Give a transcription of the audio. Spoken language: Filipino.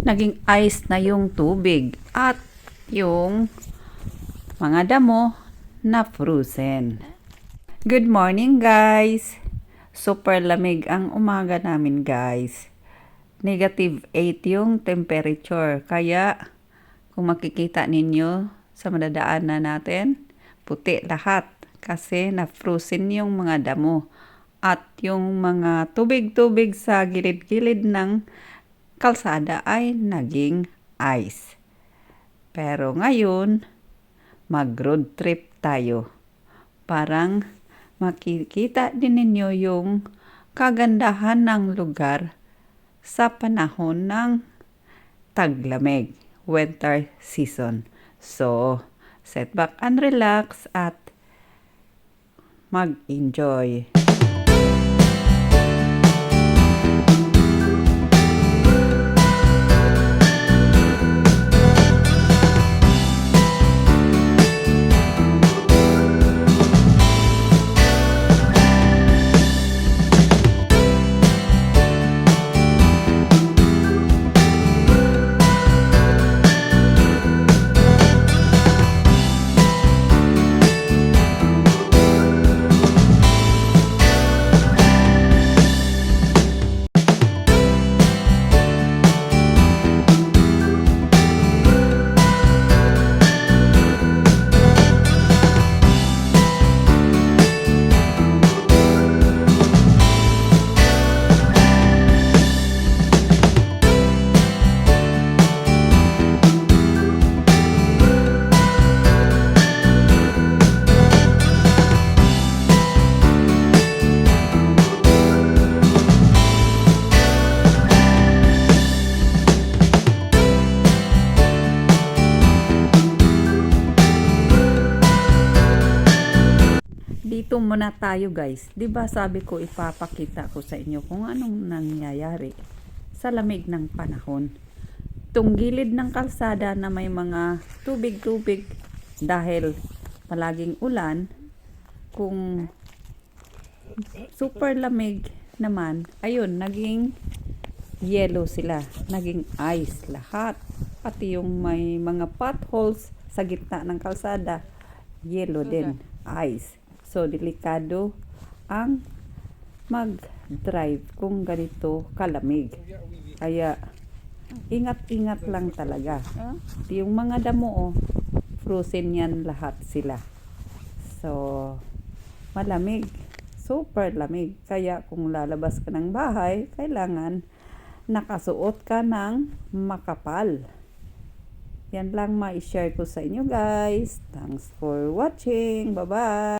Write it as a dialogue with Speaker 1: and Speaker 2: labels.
Speaker 1: naging ice na yung tubig at yung mga damo na frozen. Good morning guys! Super lamig ang umaga namin guys. Negative 8 yung temperature. Kaya kung makikita ninyo sa madadaan na natin, puti lahat kasi na-frozen yung mga damo at yung mga tubig-tubig sa gilid-gilid ng kalsada ay naging ice. Pero ngayon, mag-road trip tayo. Parang makikita din ninyo yung kagandahan ng lugar sa panahon ng taglamig, winter season. So, set back and relax at mag-enjoy. Dito muna tayo guys. 'Di ba sabi ko ipapakita ko sa inyo kung anong nangyayari sa lamig ng panahon. Itong gilid ng kalsada na may mga tubig-tubig dahil palaging ulan, kung super lamig naman, ayun, naging yellow sila, naging ice lahat. Pati yung may mga potholes sa gitna ng kalsada, yellow din, ice. So, delikado ang mag-drive kung ganito kalamig. Kaya, ingat-ingat lang talaga. Yung mga damo, oh, frozen yan lahat sila. So, malamig. Super lamig. Kaya kung lalabas ka ng bahay, kailangan nakasuot ka ng makapal. Yan lang ma-share ko sa inyo guys. Thanks for watching. Bye-bye.